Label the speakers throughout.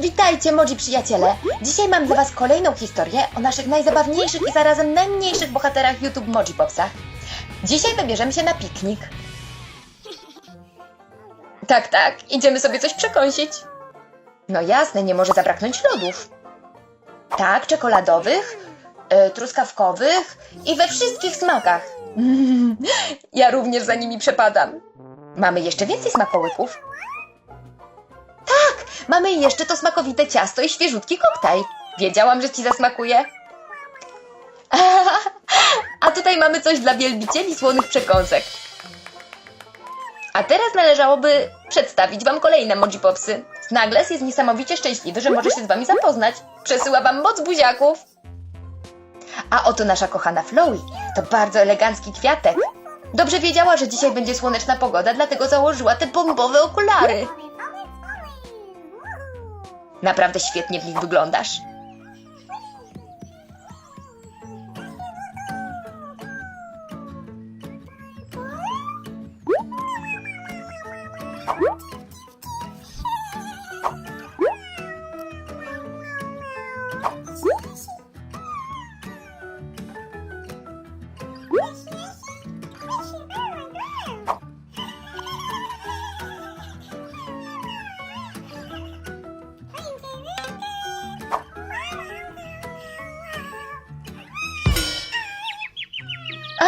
Speaker 1: Witajcie, młodzi przyjaciele! Dzisiaj mam dla Was kolejną historię o naszych najzabawniejszych i zarazem najmniejszych bohaterach YouTube Moji. Dzisiaj wybierzemy się na piknik. Tak, tak, idziemy sobie coś przekąsić. No jasne, nie może zabraknąć lodów. Tak, czekoladowych, y, truskawkowych i we wszystkich smakach. ja również za nimi przepadam. Mamy jeszcze więcej smakołyków. Mamy jeszcze to smakowite ciasto i świeżutki koktajl. Wiedziałam, że ci zasmakuje. A tutaj mamy coś dla wielbicieli słonych przekąsek. A teraz należałoby przedstawić Wam kolejne Moji Popsy. Snagles jest niesamowicie szczęśliwy, że może się z Wami zapoznać. Przesyła Wam moc buziaków. A oto nasza kochana Flowey. To bardzo elegancki kwiatek. Dobrze wiedziała, że dzisiaj będzie słoneczna pogoda, dlatego założyła te bombowe okulary. Naprawdę świetnie w nich wyglądasz.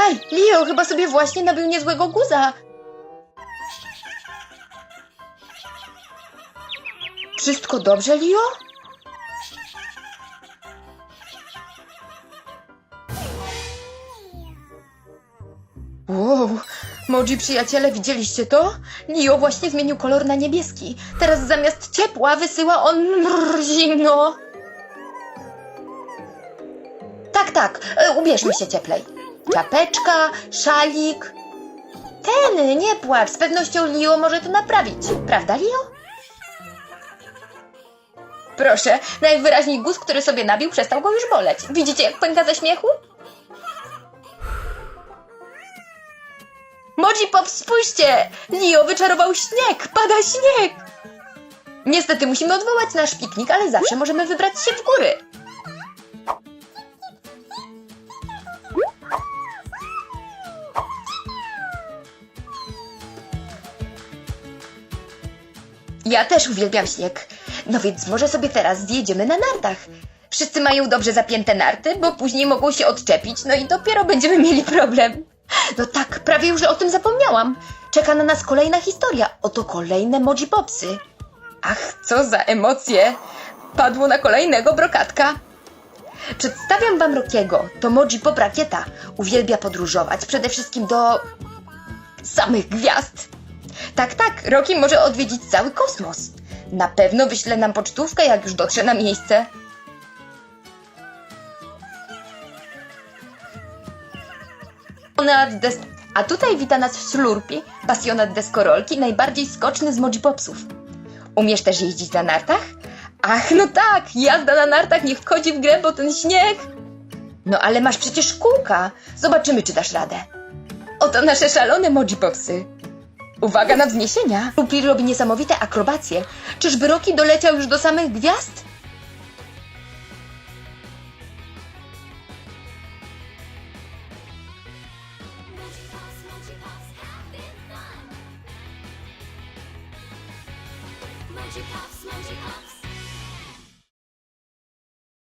Speaker 1: Aj, Leo chyba sobie właśnie nabił niezłego guza. Wszystko dobrze, Leo? Wow, Moji przyjaciele, widzieliście to? Leo właśnie zmienił kolor na niebieski. Teraz zamiast ciepła wysyła on zimno. Tak, tak, e, ubierzmy się cieplej. Czapeczka, szalik. Ten, nie płacz, z pewnością Leo może to naprawić. Prawda, Leo? Proszę, najwyraźniej guz, który sobie nabił, przestał go już boleć. Widzicie, jak pęka ze śmiechu? Moji Pop, spójrzcie! Leo wyczarował śnieg! Pada śnieg! Niestety musimy odwołać nasz piknik, ale zawsze możemy wybrać się w góry. Ja też uwielbiam śnieg. No więc może sobie teraz zjedziemy na nartach. Wszyscy mają dobrze zapięte narty, bo później mogą się odczepić, no i dopiero będziemy mieli problem. No tak, prawie już o tym zapomniałam. Czeka na nas kolejna historia. Oto kolejne Moji Popsy. Ach, co za emocje! Padło na kolejnego brokatka. Przedstawiam wam Rokiego. To Moji Pop Rakieta. Uwielbia podróżować, przede wszystkim do... samych gwiazd. Tak, tak, Roki może odwiedzić cały kosmos. Na pewno wyśle nam pocztówkę, jak już dotrze na miejsce. A tutaj wita nas Slurpi, pasjonat deskorolki, najbardziej skoczny z Moji Popsów. Umiesz też jeździć na nartach? Ach, no tak, jazda na nartach niech wchodzi w grę, bo ten śnieg... No ale masz przecież kółka. Zobaczymy, czy dasz radę. Oto nasze szalone Moji Popsy. Uwaga na wzniesienia! Rupi robi niesamowite akrobacje. Czyżby Roki doleciał już do samych gwiazd?